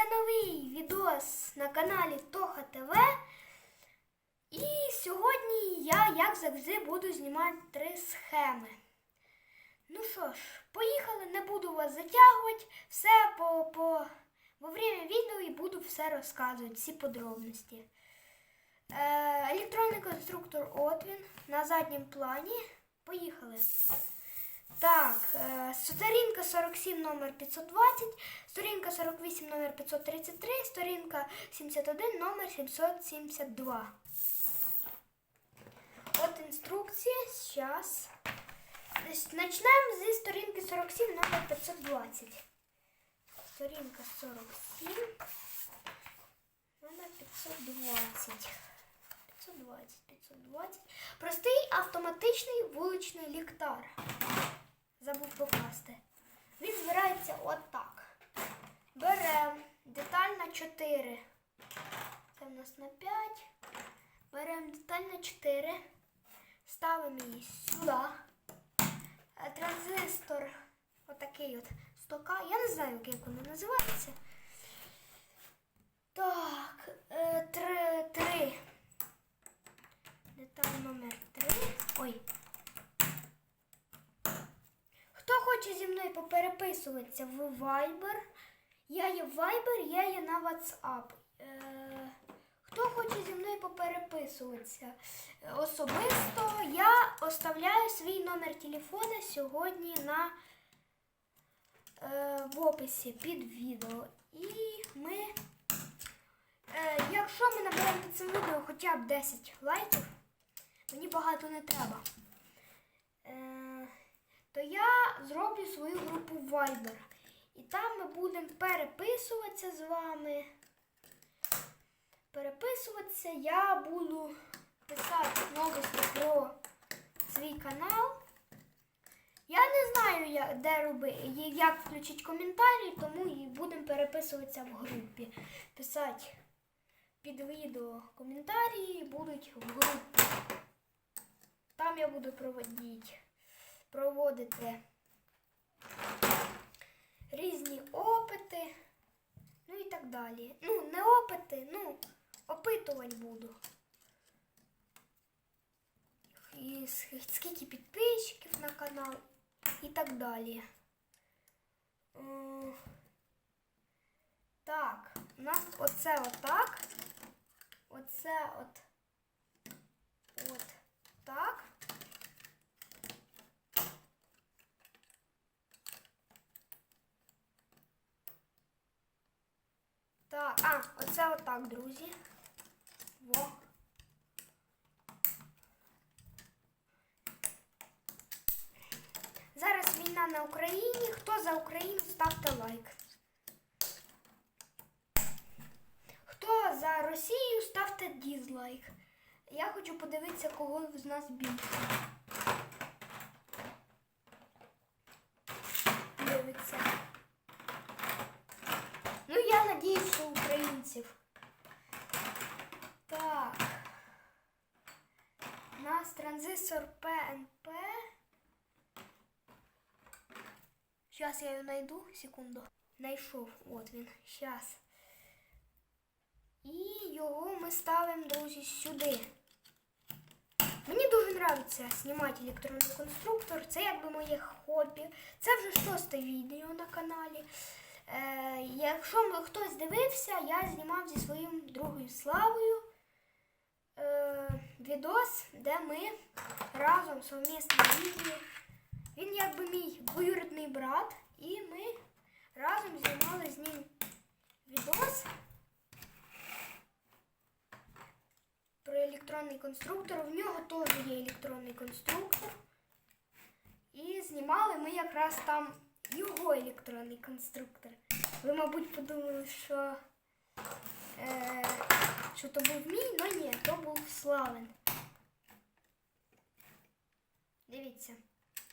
це новий відос на каналі Тоха ТВ. І сьогодні я, як завжди, буду знімати три схеми. Ну що ж, поїхали, не буду вас затягувати. Все по, по во время відео і буду все розказувати, всі подробності. Е, електронний конструктор от він на задньому плані. Поїхали. Так, е, сторінка 47 номер 520, сторінка 48 номер 533, сторінка 71 номер 772. От інструкція. Зараз. Почнемо зі сторінки 47 номер 520. Сторінка 47 номер 520. 520, 520. Простий автоматичний вуличний ліхтар. Забув покласти. Він збирається отак. Беремо деталь на 4. Це в нас на 5. Беремо деталь на 4. Ставимо її сюди. Е, Транзистор отакий от стока. Я не знаю, як воно називається. Так, е, три. Деталь номер 3. Ой. Хто хоче зі мною попереписуватися в Viber? Я є в Viber, я є на WhatsApp. Е, хто хоче зі мною попереписуватися особисто, я оставляю свій номер телефона сьогодні на е, в описі під відео. І ми, е, якщо ми наберемо під цим відео хоча б 10 лайків, мені багато не треба. Е, то я зроблю свою групу Viber. І там ми будемо переписуватися з вами. Переписуватися я буду писати новості про свій канал. Я не знаю, я- де робити, як включити коментарі, тому і будемо переписуватися в групі. Писати під відео коментарі будуть в групі. Там я буду проводити, проводити різні опити, ну і так далі. Ну, не опити, ну, опитувань буду. І скільки підписчиків на канал і так далі. Так, у нас оце отак. Оце от. От так. Так, а, оце отак, друзі. Во. Зараз війна на Україні. Хто за Україну, ставте лайк. Хто за Росію, ставте дізлайк. Я хочу подивитися, кого з нас більше. Дивиться. Ну, я надіюсь, що українців. Так. У нас транзистор ПНП. Сейчас я ее найду, секунду. Найшов, от він, сейчас. І його ми ставимо, друзі, сюди. Мені дуже подобається знімати електронний конструктор. Це якби моє хобі. Це вже шосте відео на каналі. Е, якщо м- хтось дивився, я знімав зі своїм другою Славою е, відос, де ми разом совмісно відео. Він якби мій двоюрідний брат, і ми разом знімали з ним відос про електронний конструктор. В нього теж є електронний конструктор. І знімали ми якраз там його електронний конструктор. Ви, мабуть, подумали, що, е, що то був мій, але ні, то був Славен. Дивіться.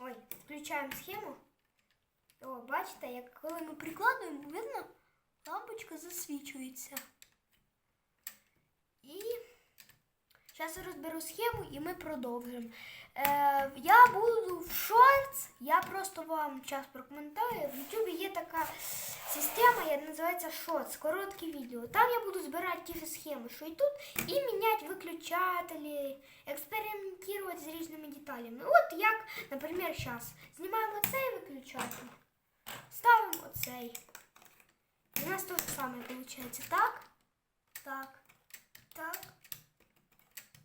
Ой, включаємо схему. О, бачите, як коли ми прикладуємо, видно, лампочка засвічується. І Зараз я розберу схему і ми продовжимо. Е, я буду в шортс, я просто вам час прокоментую. В Ютубі є така система, яка називається шортс, короткі відео. Там я буду збирати ті ж схеми, що і тут, і міняти виключателі, експериментувати з різними деталями. От як, наприклад, зараз знімаємо цей виключатель, ставимо оцей. І у нас те ж саме виходить. Так, так, так,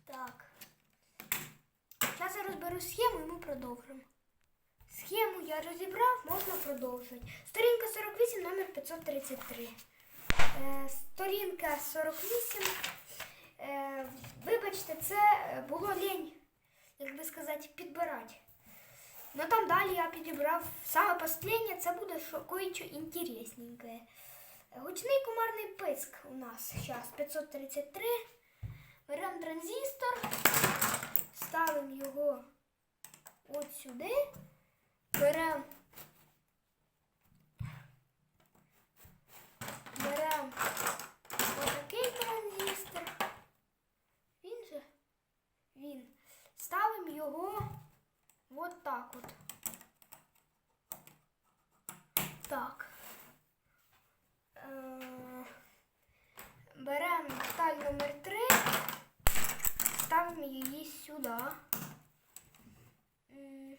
так. Зараз я розберу схему і ми продовжимо. Схему я розібрав, можна продовжувати. Сторінка 48, номер 533. Е, сторінка 48. Е, вибачте, це е, було лінь, як би сказати, підбирати. Ну там далі я підібрав саме останнє, це буде що кое-що інтересненьке. Гучний комарний писк у нас зараз 533. Беремо транзистор, ставимо його от сюди. Беремо. Беремо отакий транзистор. Він же. Він. Ставимо його от так от. Так. Е, Беремо деталь номер 3, ставимо її сюди. М,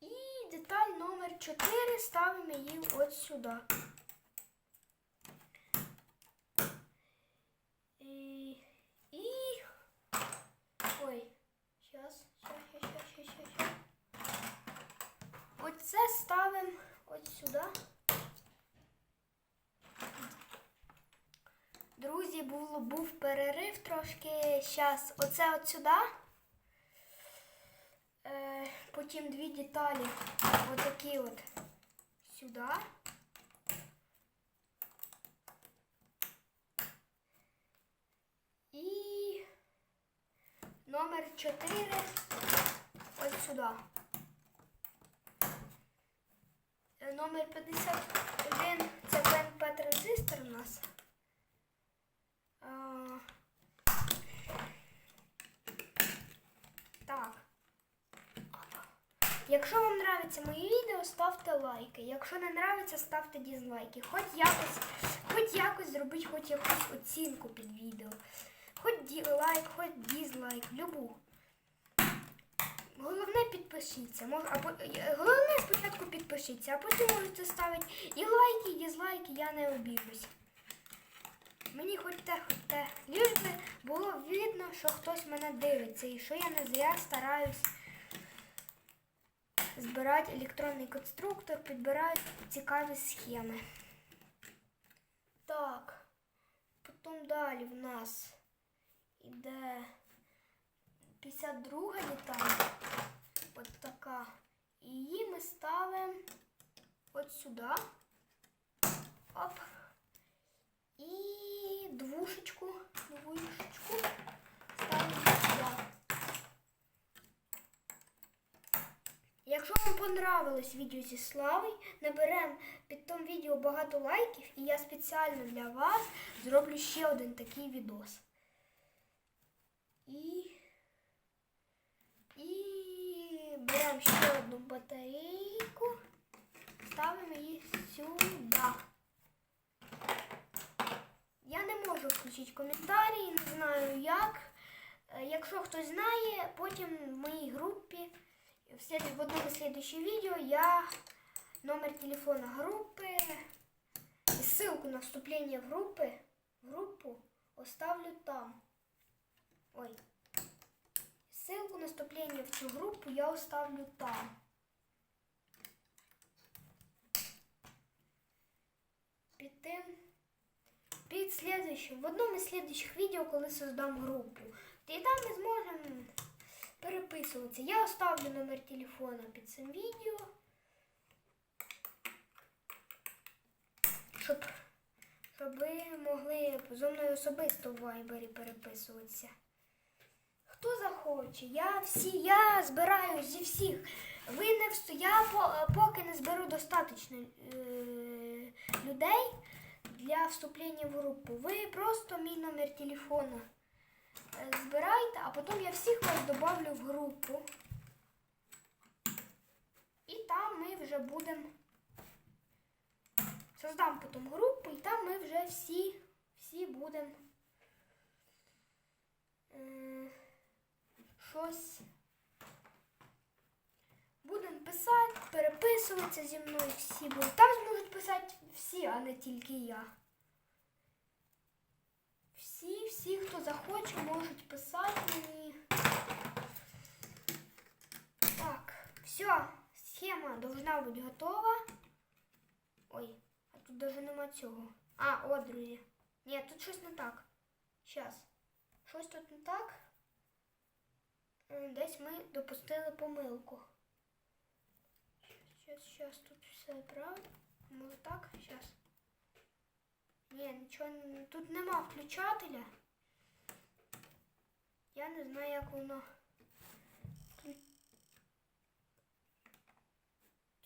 І деталь номер 4 ставимо її от сюди. І, і... Ой, зараз, зараз, зараз, зараз, зараз. Оце ставимо от сюди. Друзі, був, був перерив трошки. Зараз оце от сюди. Е, потім дві деталі. Отакі от сюди. І номер 4 от сюди. Е, Номер 51 це ПНП транзистор у нас. А, Так. Якщо вам нравиться мої відео, ставте лайки. Якщо не нравиться, ставте дізлайки. Хоч якось, хоч якось зробіть хоч якусь оцінку під відео. Хоч лайк, хоч дізлайк, любу. Головне підпишіться. Мож, або, е, головне спочатку підпишіться, а потім можете ставити і лайки, і дізлайки, я не обіжусь. Мені хоч те, хоч те. Би було видно, що хтось мене дивиться і що я не зря стараюсь збирати електронний конструктор, підбираю цікаві схеми. Так, потім далі в нас іде 52 деталь. От така. І її ми ставимо от сюди. Оп. І двушечку, двушечку ставимо сюди. Якщо вам понравилось відео зі Славою, наберемо під тим відео багато лайків, і я спеціально для вас зроблю ще один такий відос. І, і беремо ще одну батарейку, ставимо її сюди. Я не можу включити коментарі, не знаю як. Е, Якщо хтось знає, потім в моїй групі в, одному слідчому відео я номер телефона групи і ссылку на вступлення в групи, в групу оставлю там. Ой. Ссылку на вступлення в цю групу я оставлю там. Під тим під слідуючим, в одному із слідуючих відео, коли создам групу. І там ми зможемо переписуватися. Я оставлю номер телефона під цим відео. Щоб, щоб ви могли зо мною особисто в вайбері переписуватися. Хто захоче, я всі, я збираю зі всіх. Ви не вст... Я по- поки не зберу достатньо е, людей для вступлення в групу. Ви просто мій номер телефона збирайте, а потім я всіх вас добавлю в групу. І там ми вже будемо. Создам потім групу, і там ми вже всі, всі будемо щось. Будемо писати, переписуватися зі мною всі будуть. Там зможуть писати всі, а не тільки я. Всі, всі, хто захоче, можуть писати мені. Так, все, схема должна бути готова. Ой, а тут даже нема цього. А, от, друзі. Ні, тут щось не так. Щас. Щось тут не так. Десь ми допустили помилку. Щас, щас, тут все правильно. Може так? Щас. Ні, нічого тут нема включателя. Я не знаю, як воно.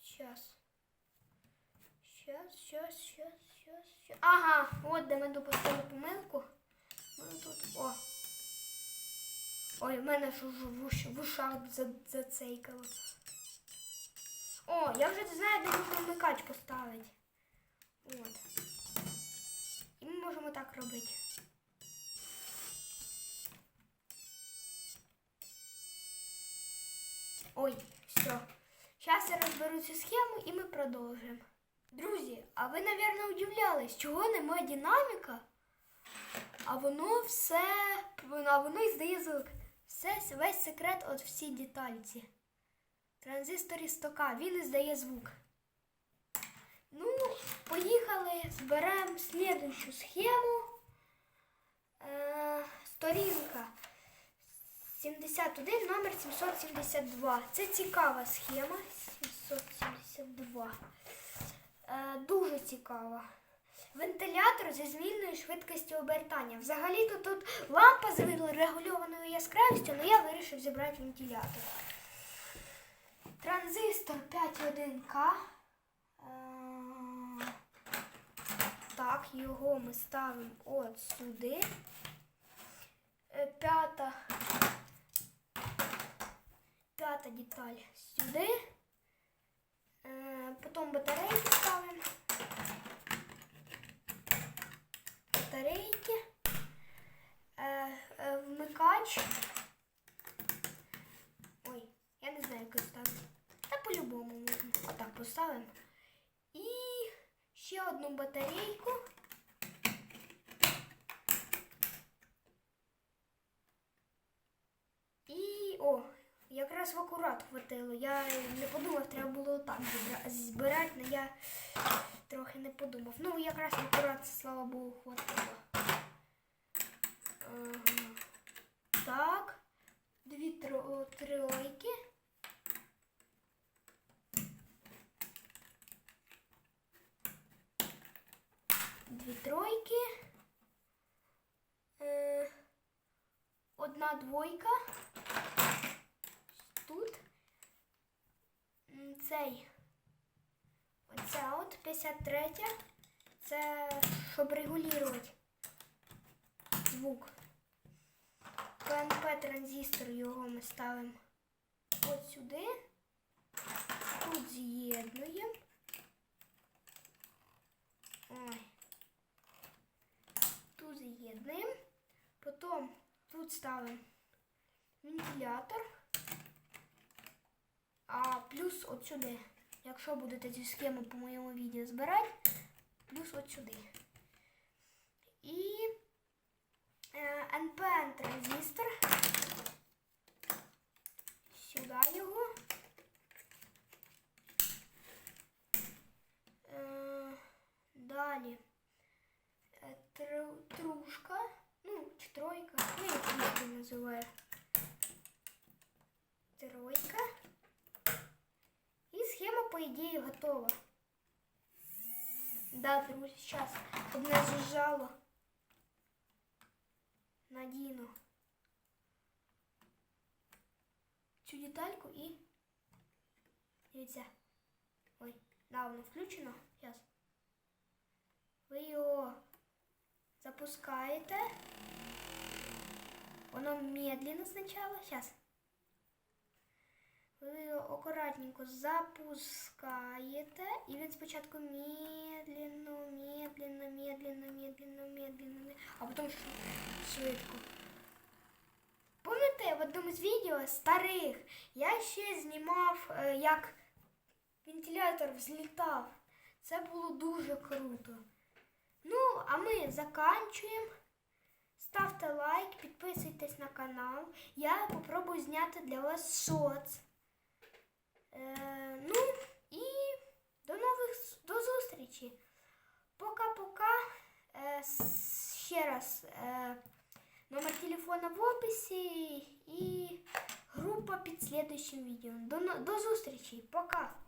Щас. Щас, щас, щас, щас, щас. Ага, от де ми допустили помилку. Ми тут. О. Ой, в мене ж в уш- в ушах за- зацейкало. О, я вже знаю, де можна вмикач поставити. От. І ми можемо так робити. Ой, все. Зараз я розберу цю схему і ми продовжимо. Друзі, а ви, мабуть, удивлялись, чого немає динаміка? А воно все, а воно і здає звук. Все, весь секрет от всій детальці. Транзисторі стока, він і здає звук. Ну, поїхали, зберемо слідущу схему. Е, сторінка 71, номер 772. Це цікава схема. 772. Е, дуже цікава. Вентилятор зі змінною швидкістю обертання. Взагалі то тут лампа з регульованою яскравістю, але я вирішив зібрати вентилятор. Транзистор 5.1К. Е, Так, його ми ставимо от сюди. Е, П'ята. П'ята деталь сюди. Е, Потім батарейки ставимо. Батарейки. Е, е, Вмикач. Ой, я не знаю, як ставити. Та по-любому можна. Отак поставимо. І ще одну батарейку. І о, в акурат хватило. Я не подумав, треба було так збирати, але я трохи не подумав. Ну, якраз акурат, слава Богу, хватило. Так. Дві тро- тройки. Дві тройки. Е, одна двойка. Тут. Цей. Оця от 53. Це щоб регулювати звук. КНП транзистор його ми ставимо от сюди. Тут з'єднуємо. Ой. Тут з'єднуємо. Потім тут ставимо вентилятор. А плюс от сюди. Якщо будете цю схему по моєму відео збирати, плюс от сюди. І е, NPN транзистор. Сюди його. Е, далі е, трушка, ну, чи тройка, ну, як трушка називаю. Тройка. По ідеї, готова. Да, зараз, щоб не зжало. Надіну цю детальку і дивіться. Ой, да, воно включено. Зараз. Ви його запускаєте. Воно медленно спочатку. Зараз. Ви його акуратненько запускаєте, і він спочатку медленно, медленно, медленно, медленно, медленно, а потім швидко. Пам'ятаєте, в одному з відео старих я ще знімав, е, як вентилятор взлітав. Це було дуже круто. Ну, а ми заканчуємо. Ставте лайк, підписуйтесь на канал. Я попробую зняти для вас шоц. Е, ну і до нових до зустрічі. Пока-пока. Е, ще раз. Е, номер телефона в описі і група під слідчим відео. До, до зустрічі. Пока.